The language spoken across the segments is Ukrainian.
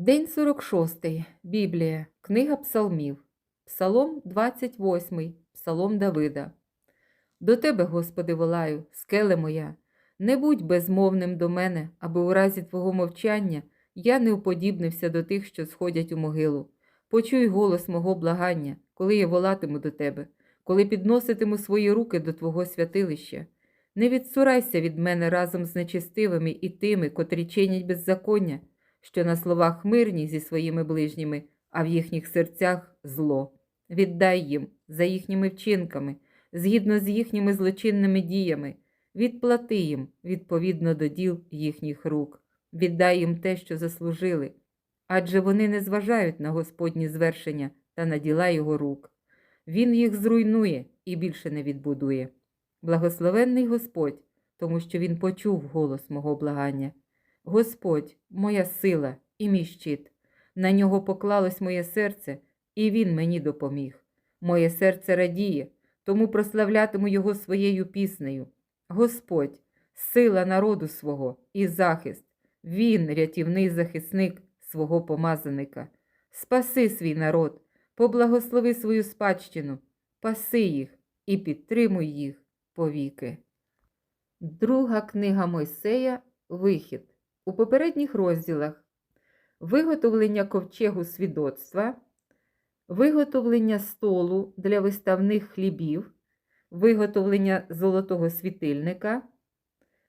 День 46. Біблія. Книга Псалмів. Псалом 28. Псалом Давида. До тебе, Господи, волаю, скеле моя. Не будь безмовним до мене, аби у разі Твого мовчання я не уподібнився до тих, що сходять у могилу. Почуй голос мого благання, коли я волатиму до тебе, коли підноситиму свої руки до Твого святилища. Не відсурайся від мене разом з нечестивими і тими, котрі чинять беззаконня, що на словах мирні зі своїми ближніми, а в їхніх серцях зло. Віддай їм за їхніми вчинками, згідно з їхніми злочинними діями, відплати їм відповідно до діл їхніх рук, віддай їм те, що заслужили, адже вони не зважають на Господні звершення та на діла його рук. Він їх зруйнує і більше не відбудує. Благословенний Господь, тому що Він почув голос мого благання. Господь, моя сила і мій щит. На нього поклалось моє серце, і Він мені допоміг. Моє серце радіє, тому прославлятиму Його своєю піснею. Господь, сила народу свого і захист, Він рятівний захисник свого помазаника. Спаси свій народ, поблагослови свою спадщину, паси їх і підтримуй їх повіки. Друга книга Мойсея Вихід. У попередніх розділах. Виготовлення ковчегу свідоцтва, виготовлення столу для виставних хлібів, виготовлення золотого світильника,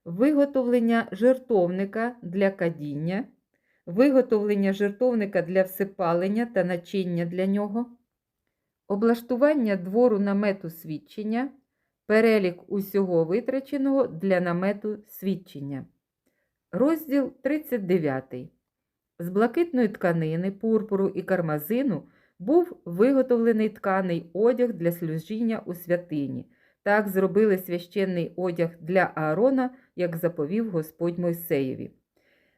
виготовлення жертовника для кадіння, виготовлення жертовника для всипалення та начиння для нього, облаштування двору намету свідчення, перелік усього витраченого для намету свідчення. Розділ 39. З блакитної тканини, пурпуру і кармазину був виготовлений тканий одяг для служіння у святині. Так зробили священний одяг для Аарона, як заповів Господь Мойсеєві.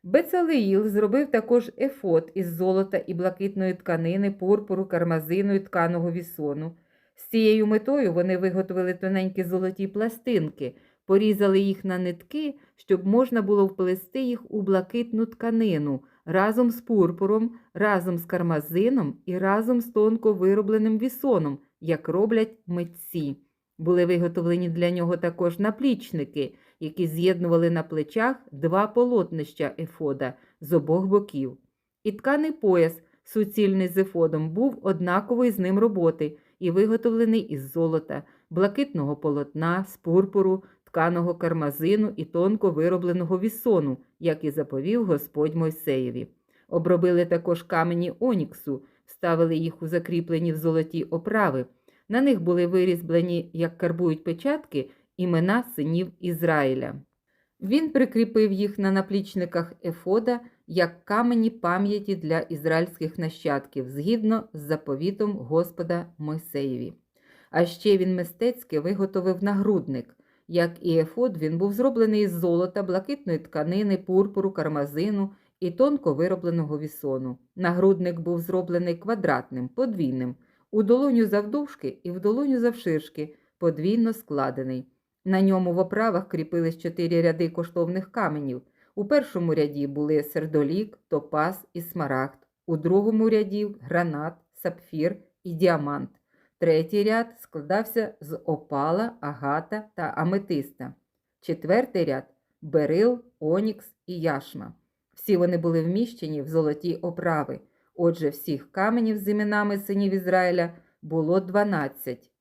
Бецалеїл зробив також ефот із золота і блакитної тканини, пурпуру, кармазину і тканого вісону. З цією метою вони виготовили тоненькі золоті пластинки, порізали їх на нитки, щоб можна було вплести їх у блакитну тканину разом з пурпуром, разом з кармазином і разом з тонко виробленим вісоном, як роблять митці. Були виготовлені для нього також наплічники, які з'єднували на плечах два полотнища ефода з обох боків. І тканий пояс, суцільний з ефодом, був однакової з ним роботи і виготовлений із золота, блакитного полотна, з пурпуру, тканого кармазину і тонко виробленого вісону, як і заповів Господь Мойсеєві. Обробили також камені оніксу, вставили їх у закріплені в золоті оправи. На них були вирізблені, як карбують печатки, імена синів Ізраїля. Він прикріпив їх на наплічниках Ефода як камені пам'яті для ізраїльських нащадків, згідно з заповітом Господа Мойсеєві. А ще він мистецьки виготовив нагрудник. Як і ефод, він був зроблений із золота, блакитної тканини, пурпуру, кармазину і тонко виробленого вісону. Нагрудник був зроблений квадратним, подвійним, у долоню завдовжки і в долоню завширшки, подвійно складений. На ньому в оправах кріпились чотири ряди коштовних каменів. У першому ряді були сердолік, топаз і смарагд, у другому ряді гранат, сапфір і діамант. Третій ряд складався з опала, агата та аметиста. Четвертий ряд берил, онікс і яшма. Всі вони були вміщені в золоті оправи. Отже, всіх каменів з іменами синів Ізраїля було 12,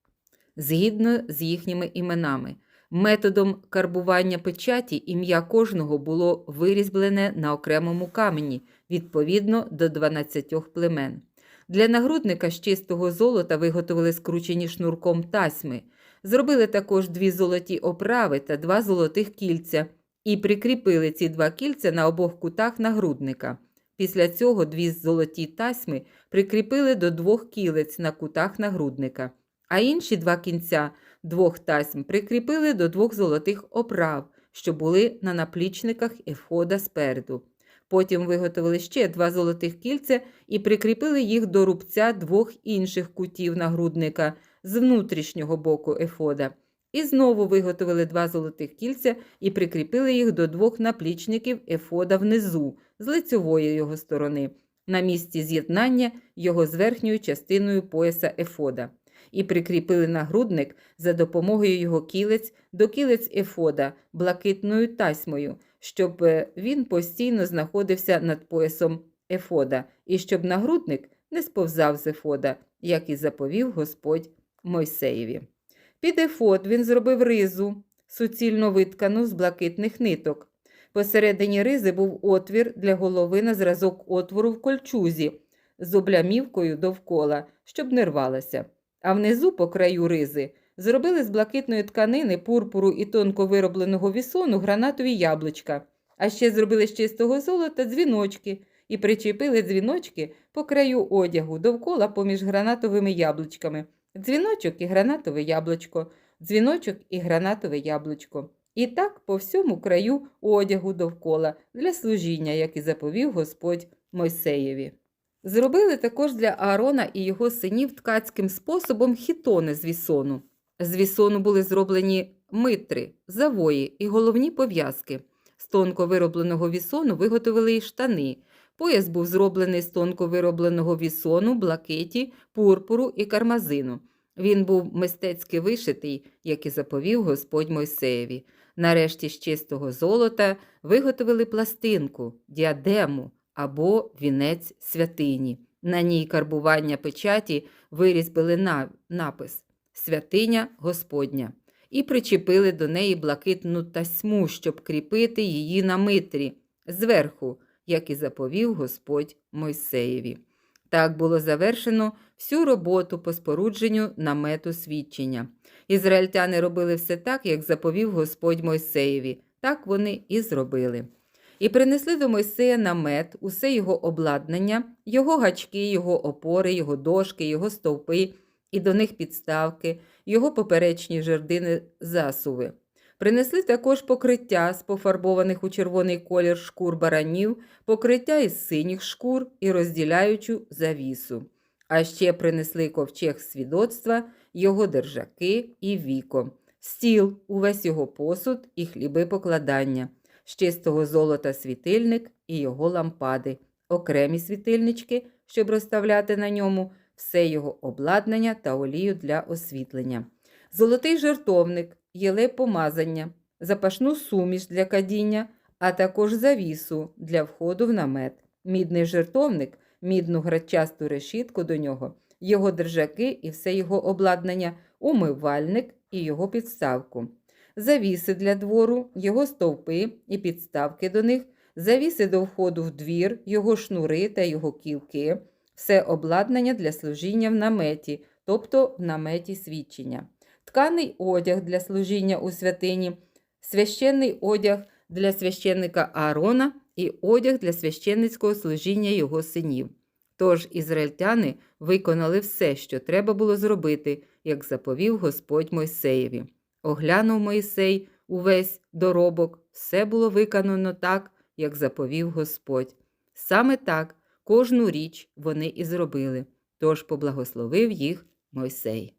згідно з їхніми іменами. Методом карбування печаті ім'я кожного було вирізблене на окремому камені відповідно до 12 племен. Для нагрудника з чистого золота виготовили скручені шнурком тасьми, зробили також дві золоті оправи та два золотих кільця і прикріпили ці два кільця на обох кутах нагрудника. Після цього дві золоті тасьми прикріпили до двох кілець на кутах нагрудника, а інші два кінця двох тасьм прикріпили до двох золотих оправ, що були на наплічниках ефода спереду. Потім виготовили ще два золотих кільця і прикріпили їх до рубця двох інших кутів нагрудника з внутрішнього боку ефода. І знову виготовили два золотих кільця і прикріпили їх до двох наплічників ефода внизу, з лицьової його сторони. на місці з'єднання його з верхньою частиною пояса ефода, і прикріпили нагрудник за допомогою його кілець до кілець ефода блакитною тасьмою, щоб е, він постійно знаходився над поясом ефода, і щоб нагрудник не сповзав з ефода, як і заповів Господь Мойсеєві. Під ефод він зробив ризу, суцільно виткану з блакитних ниток. Посередині ризи був отвір для голови на зразок отвору в кольчузі з облямівкою довкола, щоб не рвалася. А внизу, по краю ризи, зробили з блакитної тканини, пурпуру і тонко виробленого вісону гранатові яблучка, а ще зробили з чистого золота дзвіночки і причепили дзвіночки по краю одягу довкола поміж гранатовими яблучками. Дзвіночок і гранатове яблучко, дзвіночок і гранатове яблучко. І так по всьому краю одягу довкола для служіння, як і заповів Господь Мойсеєві. Зробили також для Аарона і його синів ткацьким способом хітони з вісону. З вісону були зроблені митри, завої і головні пов'язки. З тонко виробленого вісону виготовили й штани. Пояс був зроблений з тонко виробленого вісону, блакиті, пурпуру і кармазину. Він був мистецьки вишитий, як і заповів Господь Мойсеєві. Нарешті з чистого золота виготовили пластинку, діадему або вінець святині. На ній карбування печаті вирізбили на- напис Святиня Господня і причепили до неї блакитну тасьму, щоб кріпити її на митрі зверху, як і заповів Господь Мойсеєві. Так було завершено всю роботу по спорудженню намету свідчення. Ізраїльтяни робили все так, як заповів Господь Мойсеєві. Так вони і зробили. І принесли до Мойсея намет, усе його обладнання, його гачки, його опори, його дошки, його стовпи, і до них підставки, його поперечні жердини засуви. Принесли також покриття з пофарбованих у червоний колір шкур баранів, покриття із синіх шкур і розділяючу завісу. А ще принесли ковчег свідоцтва, його держаки і віко, стіл, увесь його посуд і хліби покладання, з чистого золота світильник і його лампади, окремі світильнички, щоб розставляти на ньому все його обладнання та олію для освітлення, золотий жертовник, єле помазання, запашну суміш для кадіння, а також завісу для входу в намет, мідний жертовник, мідну грачасту решітку до нього, його держаки і все його обладнання, умивальник і його підставку, завіси для двору, його стовпи і підставки до них, завіси до входу в двір, його шнури та його кілки, все обладнання для служіння в наметі, тобто в наметі свідчення, тканий одяг для служіння у святині, священний одяг для священника Аарона і одяг для священницького служіння його синів. Тож ізраїльтяни виконали все, що треба було зробити, як заповів Господь Мойсеєві. Оглянув Мойсей увесь доробок, все було виконано так, як заповів Господь. Саме так кожну річ вони і зробили, тож поблагословив їх Мойсей.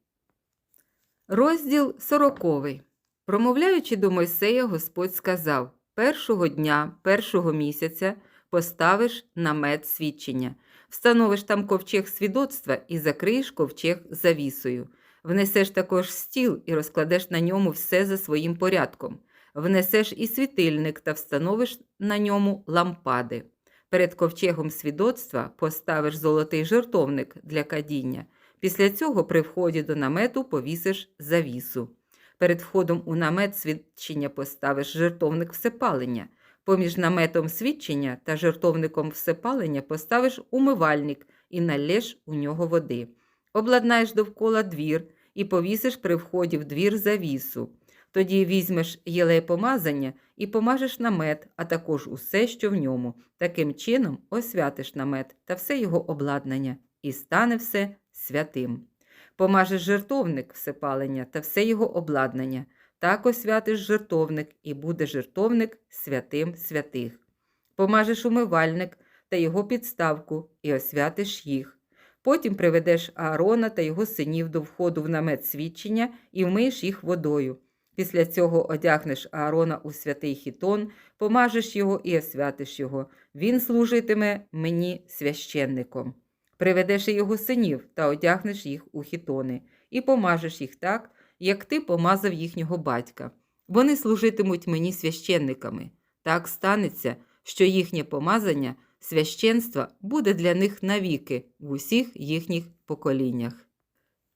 Розділ сороковий. Промовляючи до Мойсея, Господь сказав: Першого дня, першого місяця поставиш намет свідчення, встановиш там ковчег свідоцтва і закриєш ковчег завісою. Внесеш також стіл і розкладеш на ньому все за своїм порядком. Внесеш і світильник та встановиш на ньому лампади. Перед ковчегом свідоцтва поставиш золотий жертовник для кадіння. Після цього при вході до намету повісиш завісу. Перед входом у намет свідчення поставиш жертовник всепалення. Поміж наметом свідчення та жертовником всепалення поставиш умивальник і налєш у нього води. Обладнаєш довкола двір і повісиш при вході в двір завісу. Тоді візьмеш єлей помазання і помажеш намет, а також усе, що в ньому. Таким чином освятиш намет та все його обладнання, і стане все святим. Помажеш жертовник всепалення та все його обладнання. Так освятиш жертовник, і буде жертовник святим святих. Помажеш умивальник та його підставку, і освятиш їх. Потім приведеш Аарона та його синів до входу в намет свідчення і вмиєш їх водою. Після цього одягнеш Аарона у святий хітон, помажеш його і освятиш його. Він служитиме мені священником. Приведеш і його синів та одягнеш їх у хітони, і помажеш їх так, як ти помазав їхнього батька. Вони служитимуть мені священниками. Так станеться, що їхнє помазання священства буде для них навіки в усіх їхніх поколіннях.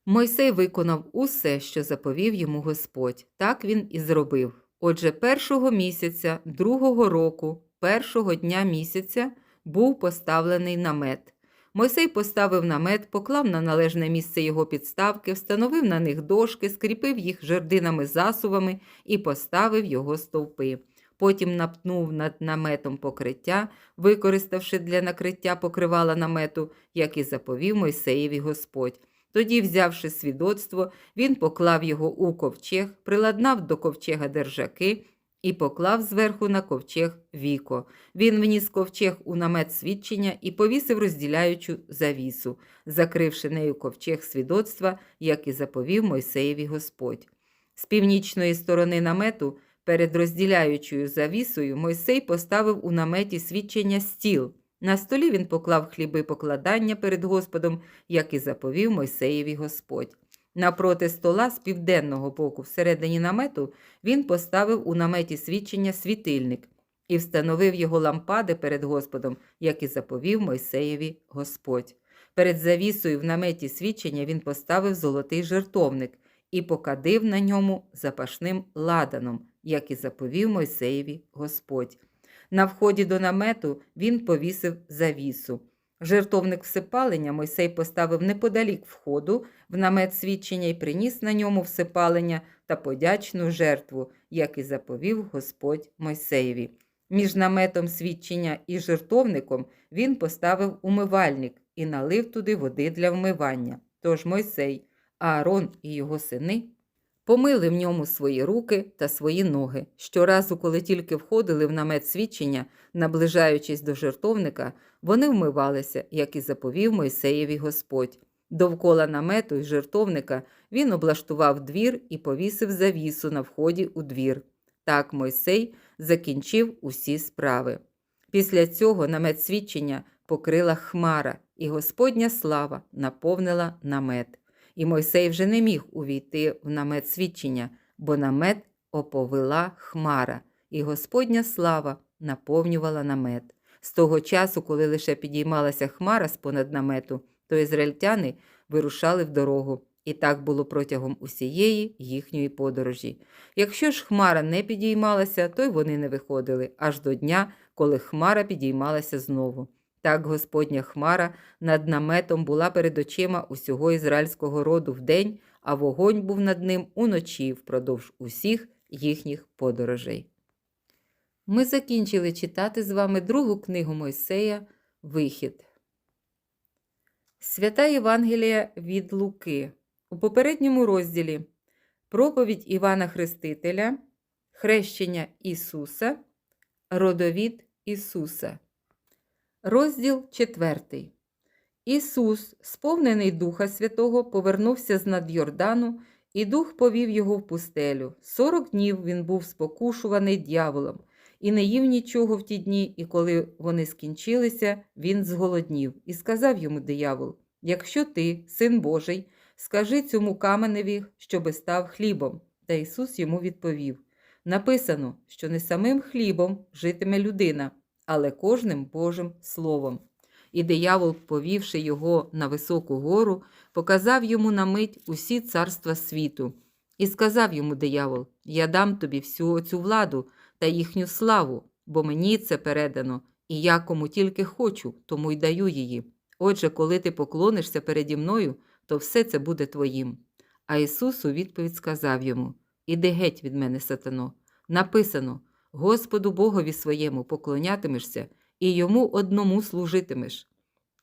Мойсей виконав усе, що заповів йому Господь. Так він і зробив. Отже, першого місяця, другого року, першого дня місяця був поставлений намет. Мойсей поставив намет, поклав на належне місце його підставки, встановив на них дошки, скріпив їх жердинами засувами і поставив його стовпи. Потім напнув над наметом покриття, використавши для накриття покривала намету, як і заповів Мойсеєві Господь. Тоді, взявши свідоцтво, він поклав його у ковчег, приладнав до ковчега держаки і поклав зверху на ковчег віко. Він вніс ковчег у намет свідчення і повісив розділяючу завісу, закривши нею ковчег свідоцтва, як і заповів Мойсеєві Господь. З північної сторони намету, перед розділяючою завісою, Мойсей поставив у наметі свідчення стіл. На столі він поклав хліби покладання перед Господом, як і заповів Мойсеєві Господь. Напроти стола з південного боку всередині намету він поставив у наметі свідчення світильник і встановив його лампади перед Господом, як і заповів Мойсеєві Господь. Перед завісою в наметі свідчення він поставив золотий жертовник і покадив на ньому запашним ладаном, як і заповів Мойсеєві Господь. На вході до намету він повісив завісу. Жертовник всипалення Мойсей поставив неподалік входу в намет свідчення і приніс на ньому всипалення та подячну жертву, як і заповів Господь Мойсеєві. Між наметом свідчення і жертовником він поставив умивальник і налив туди води для вмивання. Тож Мойсей, Аарон і його сини помили в ньому свої руки та свої ноги. Щоразу, коли тільки входили в намет свідчення, наближаючись до жертовника, вони вмивалися, як і заповів Мойсеєві Господь. Довкола намету й жертовника він облаштував двір і повісив завісу на вході у двір. Так Мойсей закінчив усі справи. Після цього намет свідчення покрила хмара, і Господня слава наповнила намет. І Мойсей вже не міг увійти в намет свідчення, бо намет оповила хмара, і Господня слава наповнювала намет. З того часу, коли лише підіймалася хмара з понад намету, то ізраїльтяни вирушали в дорогу. І так було протягом усієї їхньої подорожі. Якщо ж хмара не підіймалася, то й вони не виходили аж до дня, коли хмара підіймалася знову. Так Господня хмара над наметом була перед очима усього ізраїльського роду вдень, а вогонь був над ним уночі впродовж усіх їхніх подорожей. Ми закінчили читати з вами другу книгу Мойсея Вихід. Свята Євангелія від Луки. У попередньому розділі проповідь Івана Хрестителя, хрещення Ісуса, родовід Ісуса. Розділ 4. Ісус, сповнений Духа Святого, повернувся з над Йордану, і Дух повів його в пустелю. Сорок днів він був спокушуваний дьяволом, і не їв нічого в ті дні, і коли вони скінчилися, він зголоднів, і сказав йому диявол: Якщо ти, син Божий, скажи цьому каменеві, щоби став хлібом. Та Ісус йому відповів: Написано, що не самим хлібом житиме людина але кожним Божим Словом. І диявол, повівши його на високу гору, показав йому на мить усі царства світу. І сказав йому диявол: Я дам тобі всю цю владу та їхню славу, бо мені це передано, і я кому тільки хочу, тому й даю її. Отже, коли ти поклонишся переді мною, то все це буде твоїм. А Ісус у відповідь сказав йому: Іди геть від мене, сатано. Написано: Господу Богові своєму поклонятимешся і йому одному служитимеш.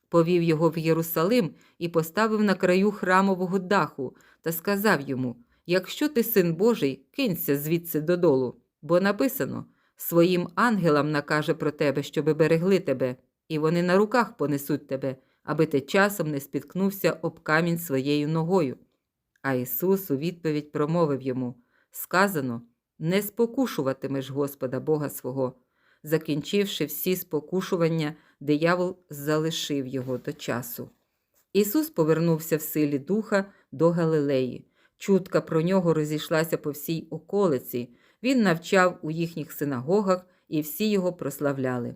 Повів його в Єрусалим і поставив на краю храмового даху та сказав йому: Якщо ти син Божий, кинься звідси додолу, бо написано своїм ангелам накаже про тебе, щоби берегли тебе, і вони на руках понесуть тебе, аби ти часом не спіткнувся об камінь своєю ногою. А Ісус у відповідь промовив йому: сказано не спокушуватимеш Господа Бога свого. Закінчивши всі спокушування, диявол залишив його до часу. Ісус повернувся в силі духа до Галилеї. Чутка про нього розійшлася по всій околиці. Він навчав у їхніх синагогах, і всі його прославляли.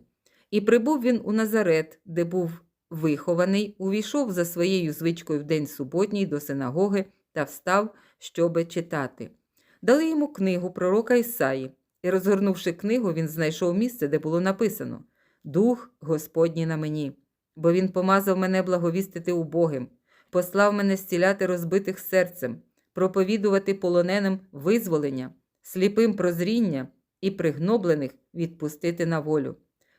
І прибув він у Назарет, де був вихований, увійшов за своєю звичкою в день суботній до синагоги та встав, щоби читати. Дали йому книгу пророка Ісаї, і, розгорнувши книгу, він знайшов місце, де було написано Дух Господній на мені, бо він помазав мене благовістити убогим, послав мене зціляти розбитих серцем, проповідувати полоненим визволення, сліпим прозріння і пригноблених відпустити на волю,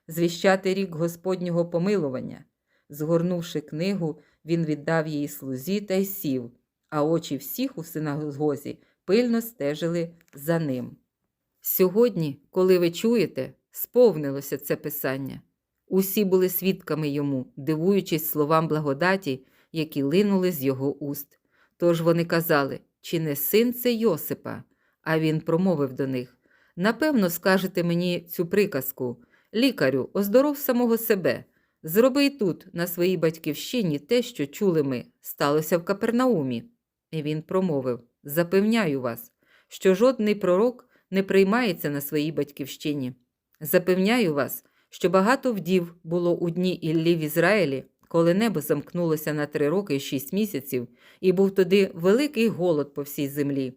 звіщати рік Господнього помилування. Згорнувши книгу, він віддав її слузі та й сів, а очі всіх у синагозі пильно стежили за ним. Сьогодні, коли ви чуєте, сповнилося це писання. Усі були свідками йому, дивуючись словам благодаті, які линули з його уст. Тож вони казали, чи не син це Йосипа? А він промовив до них: Напевно, скажете мені цю приказку лікарю, оздоров самого себе. Зроби й тут, на своїй батьківщині, те, що чули ми, сталося в Капернаумі. І він промовив: Запевняю вас, що жодний пророк не приймається на своїй батьківщині. Запевняю вас, що багато вдів було у дні Іллі в Ізраїлі, коли небо замкнулося на три роки і шість місяців, і був тоді великий голод по всій землі.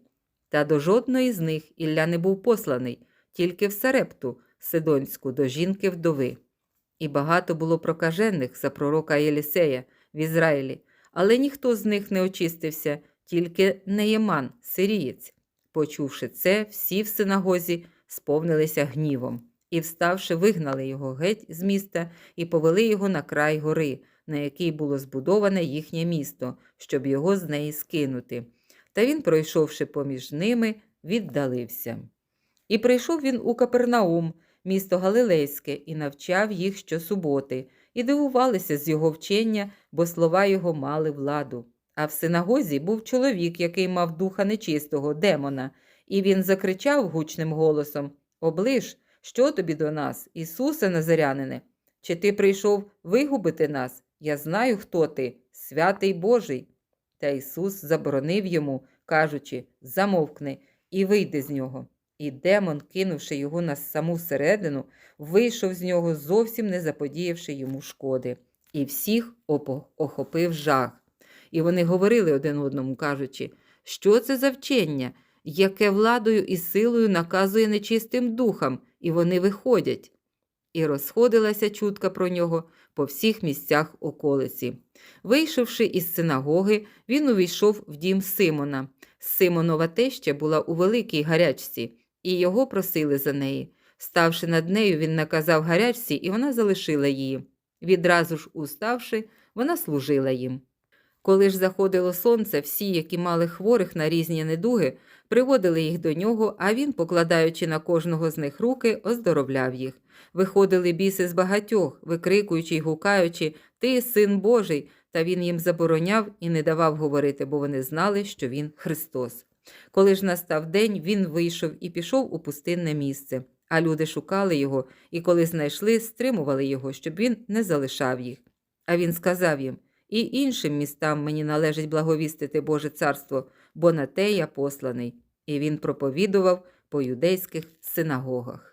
Та до жодної з них Ілля не був посланий, тільки в Сарепту, Сидонську, до жінки вдови. І багато було прокажених за пророка Єлісея в Ізраїлі, але ніхто з них не очистився, тільки Неєман, сирієць. Почувши це, всі в синагозі сповнилися гнівом і, вставши, вигнали його геть з міста і повели його на край гори, на якій було збудоване їхнє місто, щоб його з неї скинути. Та він, пройшовши поміж ними, віддалився. І прийшов він у Капернаум, місто Галилейське, і навчав їх щосуботи, і дивувалися з його вчення, бо слова його мали владу. А в синагозі був чоловік, який мав духа нечистого, демона, і він закричав гучним голосом Оближ, що тобі до нас, Ісусе Назарянине? Чи ти прийшов вигубити нас? Я знаю, хто ти, святий Божий. Та Ісус заборонив йому, кажучи Замовкни і вийди з нього. І демон, кинувши його на саму середину, вийшов з нього, зовсім не заподіявши йому шкоди, і всіх охопив жах. І вони говорили один одному, кажучи, що це за вчення, яке владою і силою наказує нечистим духам, і вони виходять. І розходилася чутка про нього по всіх місцях околиці. Вийшовши із синагоги, він увійшов в дім Симона. Симонова теща була у великій гарячці, і його просили за неї. Ставши над нею, він наказав гарячці, і вона залишила її. Відразу ж уставши, вона служила їм. Коли ж заходило сонце, всі, які мали хворих на різні недуги, приводили їх до нього, а він, покладаючи на кожного з них руки, оздоровляв їх. Виходили біси з багатьох, викрикуючи й гукаючи Ти син Божий, та він їм забороняв і не давав говорити, бо вони знали, що він Христос. Коли ж настав день, він вийшов і пішов у пустинне місце. А люди шукали його, і коли знайшли, стримували його, щоб він не залишав їх. А він сказав їм І іншим містам мені належить благовістити Боже царство, бо на те я посланий. І він проповідував по юдейських синагогах.